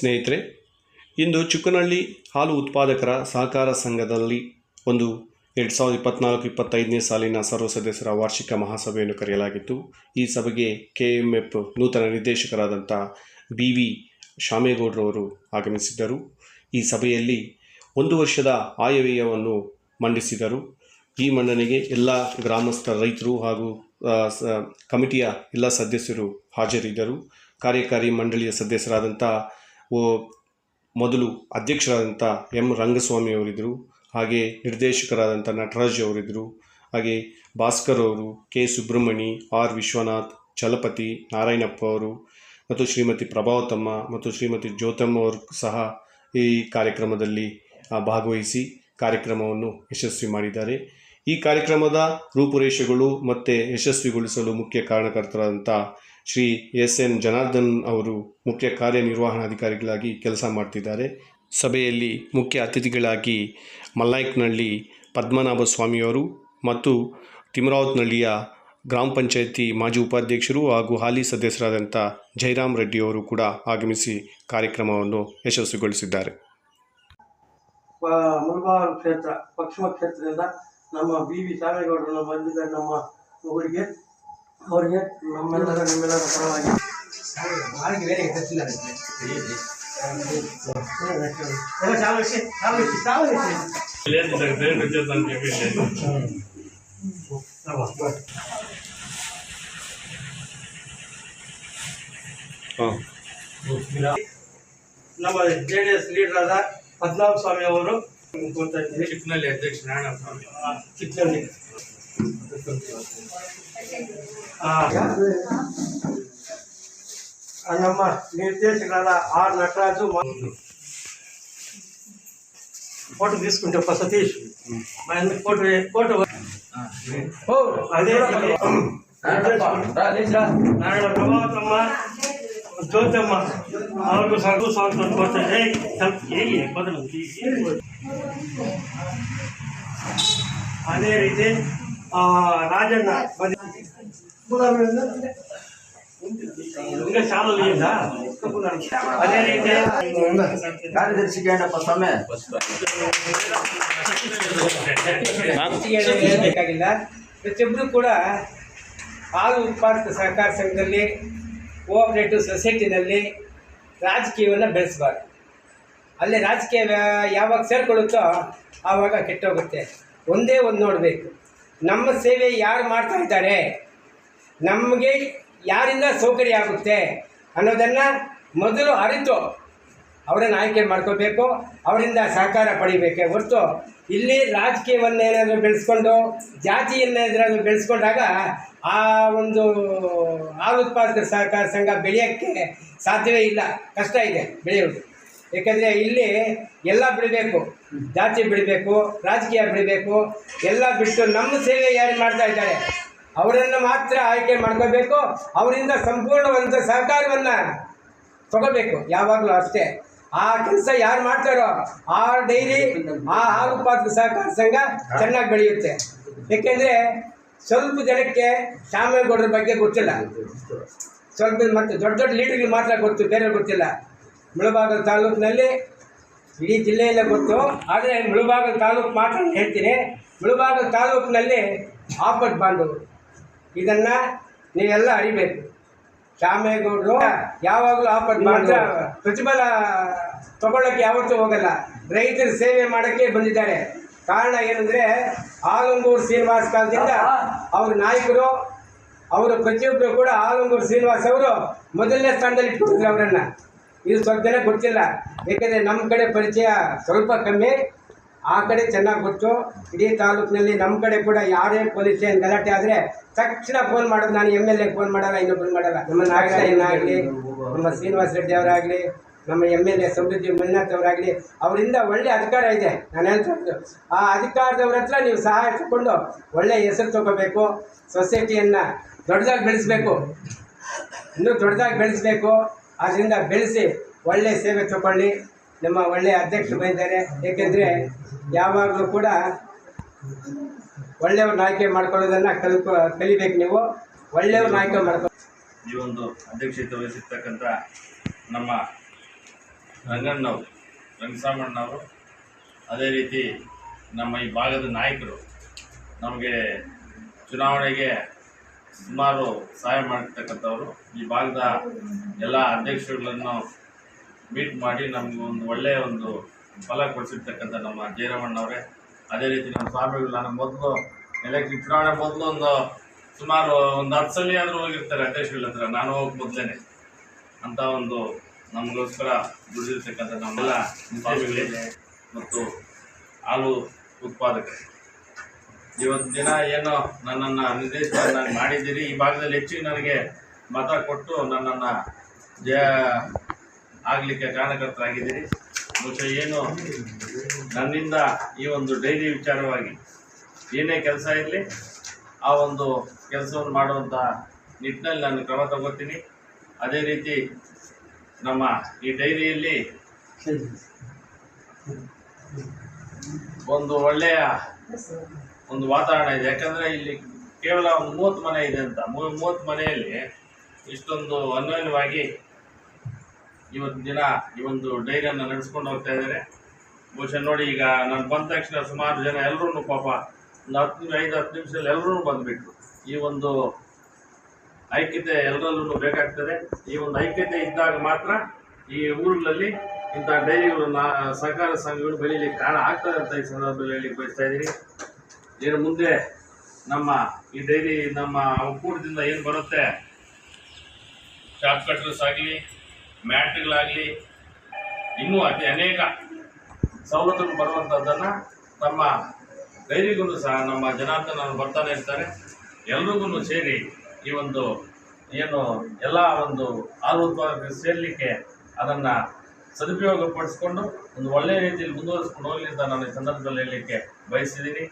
ಸ್ನೇಹಿತರೆ, ಇಂದು ಚಿಕ್ಕನಹಳ್ಳಿ ಹಾಲು ಉತ್ಪಾದಕರ ಸಹಕಾರ ಸಂಘದಲ್ಲಿ ಒಂದು ಎರಡು ಸಾವಿರದ ಇಪ್ಪತ್ನಾಲ್ಕು ಇಪ್ಪತ್ತೈದನೇ ಸಾಲಿನ ಸರ್ವ ಸದಸ್ಯರ ವಾರ್ಷಿಕ ಮಹಾಸಭೆಯನ್ನು ಕರೆಯಲಾಗಿತ್ತು. ಈ ಸಭೆಗೆ ಕೆ ಎಂ ಎಫ್ ನೂತನ ನಿರ್ದೇಶಕರಾದಂಥ ಬಿ ವಿ ಶಾಮೇಗೌಡರವರು ಆಗಮಿಸಿದ್ದರು. ಈ ಸಭೆಯಲ್ಲಿ ಒಂದು ವರ್ಷದ ಆಯವ್ಯಯವನ್ನು ಮಂಡಿಸಿದರು. ಈ ಮಂಡನೆಗೆ ಎಲ್ಲ ಗ್ರಾಮಸ್ಥ ರೈತರು ಹಾಗೂ ಕಮಿಟಿಯ ಎಲ್ಲ ಸದಸ್ಯರು ಹಾಜರಿದ್ದರು. ಕಾರ್ಯಕಾರಿ ಮಂಡಳಿಯ ಸದಸ್ಯರಾದಂಥ ಮೊದಲು ಅಧ್ಯಕ್ಷರಾದಂಥ ಎಂ. ರಂಗಸ್ವಾಮಿ ಅವರಿದ್ದರು, ಹಾಗೆ ನಿರ್ದೇಶಕರಾದಂಥ ನಟರಾಜ್ ಅವರಿದ್ದರು, ಹಾಗೆ ಭಾಸ್ಕರ್ ಅವರು, ಕೆ. ಸುಬ್ರಹ್ಮಣಿ, ಆರ್. ವಿಶ್ವನಾಥ್, ಚಲಪತಿ, ನಾರಾಯಣಪ್ಪ ಅವರು, ಮತ್ತು ಶ್ರೀಮತಿ ಪ್ರಭಾವತಮ್ಮ ಮತ್ತು ಶ್ರೀಮತಿ ಜ್ಯೋತಮ್ಮ ಅವರು ಸಹ ಈ ಕಾರ್ಯಕ್ರಮದಲ್ಲಿ ಭಾಗವಹಿಸಿ ಕಾರ್ಯಕ್ರಮವನ್ನು ಯಶಸ್ವಿ ಮಾಡಿದ್ದಾರೆ. ಈ ಕಾರ್ಯಕ್ರಮದ ರೂಪುರೇಷೆಗಳು ಮತ್ತು ಯಶಸ್ವಿಗೊಳಿಸಲು ಮುಖ್ಯ ಕಾರಣಕರ್ತರಾದಂಥ ಶ್ರೀ ಎಸ್ ಎನ್ ಜನಾರ್ದನ್ ಅವರು ಮುಖ್ಯ ಕಾರ್ಯನಿರ್ವಹಣಾಧಿಕಾರಿಗಳಾಗಿ ಕೆಲಸ ಮಾಡ್ತಿದ್ದಾರೆ. ಸಭೆಯಲ್ಲಿ ಮುಖ್ಯ ಅತಿಥಿಗಳಾಗಿ ಮಲ್ಲಾಯ್ಕ್ನಹಳ್ಳಿ ಪದ್ಮನಾಭ ಸ್ವಾಮಿಯವರು ಮತ್ತು ತಿಮರಾವತ್ನಹಳ್ಳಿಯ ಗ್ರಾಮ ಪಂಚಾಯಿತಿ ಮಾಜಿ ಉಪಾಧ್ಯಕ್ಷರು ಹಾಗೂ ಹಾಲಿ ಸದಸ್ಯರಾದಂಥ ಜೈರಾಮ್ ರೆಡ್ಡಿಯವರು ಕೂಡ ಆಗಮಿಸಿ ಕಾರ್ಯಕ್ರಮವನ್ನು ಯಶಸ್ವಿಗೊಳಿಸಿದ್ದಾರೆ. ಮುಳಬಾಗಿಲು ಕ್ಷೇತ್ರ, ಪಶ್ಚಿಮ ಕ್ಷೇತ್ರದಿಂದ ನಮ್ಮ ಬಿ ವಿ ಶಾಮೇಗೌಡರನ್ನು ಬಂದಿದ್ದ ನಮ್ಮ ಊರಿಗೆ ಅವರಿಗೆ ನಮ್ಮೆಲ್ಲರ ನಿಮ್ಮೆಲ್ಲರ ಪರವಾಗಿ ಎಲ್ಲ ಚಾಲುಸಿ, ಚಾಲುಸಿ, ಚಾಲುಸಿ. ಹಾಂ ನಮ್ಮ ಜೆ ಡಿ ಎಸ್ ಲೀಡರ್ ಆದ ಪದ್ಮನಾಭ ಸ್ವಾಮಿ ಅವರು ಕೊಡ್ತಾ ಇದ್ದೀವಿ ಚಿಕ್ಕನಲ್ಲಿ ಅಧ್ಯಕ್ಷ ನಾರಾಯಣ ಸ್ವಾಮಿ ಚಿಕ್ಕಲ್ಲಿ ನಮ್ಮ నిర్దేశకురాల ఆర్ నటరాజు ఫోటో తీసుకుంటే సతీష్ మా ఎందుకు ఫోటో ఫోటో ఓ అదే నారాయణ ప్రభావతమ్మ జ్యోతమ్మ ಅವ್ರಿಗೂ ಸಾಕು ಸ್ವಾಗತ ಕೊಡ್ತೇನೆ ಸ್ವಲ್ಪ ರಾಜಣ್ಣ ಅದೇ ರೀತಿ. ಕಾರ್ಯದರ್ಶಿ ಸ್ವಾಮಿ? ಬೇಕಾಗಿಲ್ಲ. ಪ್ರತಿಯೊಬ್ಬರು ಕೂಡ ಹಾಲು ಉತ್ಪಾದಕ ಸಹಕಾರ ಸಂಘದಲ್ಲಿ ಕೋಆಪರೇಟಿವ್ ಸೊಸೈಟಿನಲ್ಲಿ ರಾಜಕೀಯವನ್ನು ಬೆಳೆಸಬಾರ್ದು. ಅಲ್ಲಿ ರಾಜಕೀಯ ಯಾವಾಗ ಸೇರ್ಕೊಳ್ಳುತ್ತೋ ಆವಾಗ ಕೆಟ್ಟೋಗುತ್ತೆ. ಒಂದೇ ಒಂದು ನೋಡಬೇಕು. ನಮ್ಮ ಸೇವೆ ಯಾರು ಮಾಡ್ತಾ ಇದ್ದಾರೆ? ನಮಗೆ ಯಾರಿಂದ ಸೌಕರ್ಯ ಆಗುತ್ತೆ ಅನ್ನೋದನ್ನು ಮೊದಲು ಅರಿತು ಅವರನ್ನು ಆಯ್ಕೆ ಮಾಡ್ಕೋಬೇಕು, ಅವರಿಂದ ಸಹಕಾರ ಪಡಿಬೇಕೆ ಹೊರತು ಇಲ್ಲಿ ರಾಜಕೀಯವನ್ನು ಏನಾದರೂ ಬೆಳೆಸ್ಕೊಂಡು ಜಾತಿಯನ್ನೇನಾದರೂ ಬೆಳೆಸ್ಕೊಂಡಾಗ ಆ ಒಂದು ಹಾಲು ಉತ್ಪಾದಕರ ಸಹಕಾರ ಸಂಘ ಬೆಳೆಯೋಕ್ಕೆ ಸಾಧ್ಯವೇ ಇಲ್ಲ. ಕಷ್ಟ ಇದೆ ಬೆಳೆಯೋದು ಏಕೆಂದರೆ ಇಲ್ಲಿ ಎಲ್ಲ ಬಿಡಬೇಕು, ಜಾತಿ ಬಿಡಬೇಕು, ರಾಜಕೀಯ ಬಿಡಬೇಕು, ಎಲ್ಲ ಬಿಟ್ಟು ನಮ್ಮ ಸೇವೆ ಯಾರು ಮಾಡ್ತಾ ಇದ್ದಾರೆ? ಅವರನ್ನು ಮಾತ್ರ ಆಯ್ಕೆ ಮಾಡ್ಕೋಬೇಕು ಅವರಿಂದ ಸಂಪೂರ್ಣವಂತ ಸಹಕಾರವನ್ನು ತಗೋಬೇಕು ಯಾವಾಗಲೂ ಅಷ್ಟೇ. ಆ ಕೆಲಸ ಯಾರು ಮಾಡ್ತಾರೋ ಆ ಡೈರಿ, ಆ ಹಾಲು ಉತ್ಪಾದಕ ಸಹಕಾರ ಸಂಘ ಚೆನ್ನಾಗಿ ಬೆಳೆಯುತ್ತೆ. ಏಕೆಂದರೆ ಸ್ವಲ್ಪ ಜನಕ್ಕೆ ಶ್ಯಾಮೇಗೌಡರ ಬಗ್ಗೆ ಗೊತ್ತಿಲ್ಲ. ಸ್ವಲ್ಪ ಮತ್ತು ದೊಡ್ಡ ದೊಡ್ಡ ಲೀಡರ್ಗೆ ಮಾತ್ರ ಗೊತ್ತು ಬೇರೆ ಗೊತ್ತಿಲ್ಲ. ಮುಳಬಾಗಲ್ ತಾಲೂಕಿನಲ್ಲಿ ಇಡೀ ಜಿಲ್ಲೆಯಲ್ಲೇ ಗೊತ್ತು. ಆದರೆ ಮುಳಬಾಗಲ್ ತಾಲೂಕು ಮಾತ್ರ ಹೇಳ್ತೀನಿ. ಮುಳಬಾಗಲ್ ತಾಲೂಕಿನಲ್ಲಿ ಆಪತ್ ಬಾಂಧವರು ಇದನ್ನು ನೀವೆಲ್ಲ ಅರಿಬೇಕು. ಶಾಮೇಗೌಡರು ಯಾವಾಗಲೂ ಆಪತ್ ಮಾತ್ರ ಪ್ರತಿಫಲ ತಗೊಳ್ಳೋಕ್ಕೆ ಯಾವತ್ತೂ ಹೋಗಲ್ಲ. ರೈತರ ಸೇವೆ ಮಾಡೋಕ್ಕೆ ಬಂದಿದ್ದಾರೆ. ಕಾರಣ ಏನಂದರೆ ಆಲಂಗೂರು ಶ್ರೀನಿವಾಸ ಕಾಲದಿಂದ ಅವ್ರ ನಾಯಕರು ಅವರು ಪ್ರತಿಯೊಬ್ಬರು ಕೂಡ ಆಲಂಗೂರು ಶ್ರೀನಿವಾಸ್ ಅವರು ಮೊದಲನೇ ಸ್ಥಾನದಲ್ಲಿ ಇಟ್ಕೊಂಡಿದ್ರು ಅವರನ್ನು. ಇದು ಸ್ವಲ್ಪ ಜನ ಗೊತ್ತಿಲ್ಲ. ಏಕೆಂದರೆ ನಮ್ಮ ಕಡೆ ಪರಿಚಯ ಸ್ವಲ್ಪ ಕಮ್ಮಿ ಆ ಕಡೆ ಚೆನ್ನಾಗಿ ಗೊತ್ತು. ಇಡೀ ತಾಲೂಕಿನಲ್ಲಿ ನಮ್ಮ ಕಡೆ ಕೂಡ ಯಾರೇ ಪೊಲೀಸ್ ಏನು ಗಲಾಟೆ ಆದರೆ ತಕ್ಷಣ ಫೋನ್ ಮಾಡೋದು ನಾನು ಎಂ ಎಲ್ ಎ ಫೋನ್ ಮಾಡಲ್ಲ ಇನ್ನೊಬ್ಬರು ಮಾಡಲ್ಲ. ನಮ್ಮ ನಾಗರಾಯನಾಗಲಿ ನಮ್ಮ ಶ್ರೀನಿವಾಸ ರೆಡ್ಡಿ ಅವರಾಗಲಿ ನಮ್ಮ M L A Samriddhi Manjunath ಅವರಾಗಲಿ ಅವರಿಂದ ಒಳ್ಳೆ ಅಧಿಕಾರ ಇದೆ. ನಾನು ಹೇಳ್ತಾ ಆ ಅಧಿಕಾರದವ್ರ ಹತ್ರ ನೀವು ಸಹಾಯ ತಗೊಂಡು ಒಳ್ಳೆ ಹೆಸರು ತಗೋಬೇಕು ಸೊಸೈಟಿಯನ್ನು ದೊಡ್ಡದಾಗಿ ಬೆಳೆಸಬೇಕು. ಇನ್ನೂ ದೊಡ್ಡದಾಗಿ ಬೆಳೆಸಬೇಕು. ಆದ್ದರಿಂದ ಬೆಳೆಸಿ ಒಳ್ಳೆಯ ಸೇವೆ ತಗೊಳ್ಳಿ. ನಮ್ಮ ಒಳ್ಳೆಯ ಅಧ್ಯಕ್ಷರು ಬಂದಿದ್ದಾರೆ. ಏಕೆಂದರೆ ಯಾವಾಗಲೂ ಕೂಡ ಒಳ್ಳೆಯವ್ರನ್ನ ಆಯ್ಕೆ ಮಾಡ್ಕೊಳ್ಳೋದನ್ನು ಕಲ್ಕೊ ಕಲಿಬೇಕು ನೀವು. ಒಳ್ಳೆಯವ್ರನ್ನ ಆಯ್ಕೆ ಮಾಡ್ಕೊ, ಈ ಒಂದು ಅಧ್ಯಕ್ಷತೆ ವಹಿಸಿರ್ತಕ್ಕಂಥ ನಮ್ಮ ರಂಗಣ್ಣವರು, ರಂಗಸಾಮಣ್ಣವರು, ಅದೇ ರೀತಿ ನಮ್ಮ ಈ ಭಾಗದ ನಾಯಕರು ನಮಗೆ ಚುನಾವಣೆಗೆ ಸುಮಾರು ಸಹಾಯ ಮಾಡಿರ್ತಕ್ಕಂಥವ್ರು ಈ ಭಾಗದ ಎಲ್ಲ ಅಧ್ಯಕ್ಷರುಗಳನ್ನು ಮೀಟ್ ಮಾಡಿ ನಮ್ಗೆ ಒಂದು ಒಳ್ಳೆಯ ಒಂದು ಫಲ ಕೊಡಿಸಿರ್ತಕ್ಕಂಥ ನಮ್ಮ ಜಯರಾಮಣ್ಣವರೇ ಅದೇ ರೀತಿ ನಮ್ಮ ಸ್ವಾಮಿಗಳು ನನಗೆ ಮೊದಲು ಎಲೆಕ್ಷನ್ ಚುನಾವಣೆ ಮೊದಲು ಒಂದು ಸುಮಾರು ಒಂದು ಹತ್ತು ಸಲ ಆದರೂ ಹೋಗಿರ್ತಾರೆ ಅಧ್ಯಕ್ಷಗಳ ಹತ್ರ. ನಾನು ಹೋಗಿ ಮೊದಲೇನೆ. ಅಂತ ಒಂದು ನಮಗೋಸ್ಕರ ದುಡಿದಿರ್ತಕ್ಕಂಥ ನಮ್ಮೆಲ್ಲ ಸ್ವಾಮಿಗಳಿಗೆ ಮತ್ತು ಹಾಲು ಉತ್ಪಾದಕರು ಇವತ್ತು ದಿನ ಏನು ನನ್ನನ್ನು ನಿರ್ದೇಶನ ಮಾಡಿದ್ದೀರಿ. ಈ ಭಾಗದಲ್ಲಿ ಹೆಚ್ಚಿಗೆ ನನಗೆ ಮತ ಕೊಟ್ಟು ನನ್ನನ್ನು ಜಯ ಆಗಲಿಕ್ಕೆ ಕಾರಣಕರ್ತರಾಗಿದ್ದೀರಿ. ಬಹುಶಃ ಏನು ನನ್ನಿಂದ ಈ ಒಂದು ಡೈರಿ ವಿಚಾರವಾಗಿ ಏನೇ ಕೆಲಸ ಇರಲಿ, ಆ ಒಂದು ಕೆಲಸವನ್ನು ಮಾಡುವಂಥ ನಿಟ್ಟಿನಲ್ಲಿ ನಾನು ಕ್ರಮ ತಗೋತೀನಿ. ಅದೇ ರೀತಿ ನಮ್ಮ ಈ ಡೈರಿಯಲ್ಲಿ ಒಂದು ಒಳ್ಳೆಯ ಒಂದು ವಾತಾವರಣ ಇದೆ. ಯಾಕಂದರೆ ಇಲ್ಲಿ ಕೇವಲ ಮೂವತ್ತು ಮನೆ ಇದೆ ಅಂತ. ಮೂವತ್ತು ಮನೆಯಲ್ಲಿ ಇಷ್ಟೊಂದು ಅನ್ಯೋನ್ಯವಾಗಿ ಇವತ್ತು ದಿನ ಈ ಒಂದು ಡೈರಿಯನ್ನು ನಡೆಸ್ಕೊಂಡು ಹೋಗ್ತಾ ಇದ್ದಾರೆ. ಬಹುಶಃ ನೋಡಿ, ಈಗ ನಾನು ಬಂದ ತಕ್ಷಣ ಸುಮಾರು ಜನ ಎಲ್ಲರೂ ಪಾಪ ಒಂದು ಹತ್ತು ಐದು ಹತ್ತು ನಿಮಿಷದಲ್ಲಿ ಎಲ್ಲರೂ ಬಂದುಬಿಟ್ರು. ಈ ಒಂದು ಐಕ್ಯತೆ ಎಲ್ಲರಲ್ಲೂ ಬೇಕಾಗ್ತದೆ. ಈ ಒಂದು ಐಕ್ಯತೆ ಇದ್ದಾಗ ಮಾತ್ರ ಈ ಊರುಗಳಲ್ಲಿ ಇಂಥ ಡೈರಿಗಳು ನಾ ಸಹಕಾರ ಸಂಘಗಳು ಬೆಳೀಲಿಕ್ಕೆ ಕಾರಣ ಆಗ್ತದೆ ಅಂತ ಈ ಸಂದರ್ಭದಲ್ಲಿ ಹೇಳಿ ಬಯಸ್ತಾ ಇದ್ದೀನಿ. ಏನು ಮುಂದೆ ನಮ್ಮ ಈ ಡೈರಿ ನಮ್ಮ ಒಕ್ಕೂಟದಿಂದ ಏನು ಬರುತ್ತೆ? ಶಾರ್ಟ್ ಕಟ್ರಸ್ ಆಗಲಿ ಮ್ಯಾಟ್ಗಳಾಗಲಿ, ಇನ್ನೂ ಅತಿ ಅನೇಕ ಸವಲತ್ತುಗಳು ಬರುವಂಥದ್ದನ್ನು ನಮ್ಮ ಡೈರಿಗೂ ಸಹ ನಮ್ಮ ಜನಾರ್ದನ ಬರ್ತಾನೆ ಇರ್ತಾರೆ. ಎಲ್ರಿಗೂ ಸೇರಿ ಈ ಒಂದು ಏನು ಎಲ್ಲ ಒಂದು ಉತ್ಪಾದಕರು ಸೇರಲಿಕ್ಕೆ ಅದನ್ನು ಸದುಪಯೋಗ ಪಡಿಸ್ಕೊಂಡು ಒಂದು ಒಳ್ಳೆಯ ರೀತಿಯಲ್ಲಿ ಮುಂದುವರಿಸ್ಕೊಂಡು ಹೋಗಲಿ ಅಂತ ನಾನು ಈ ಸಂದರ್ಭದಲ್ಲಿ ಹೇಳಲಿಕ್ಕೆ ಬಯಸಿದ್ದೀನಿ.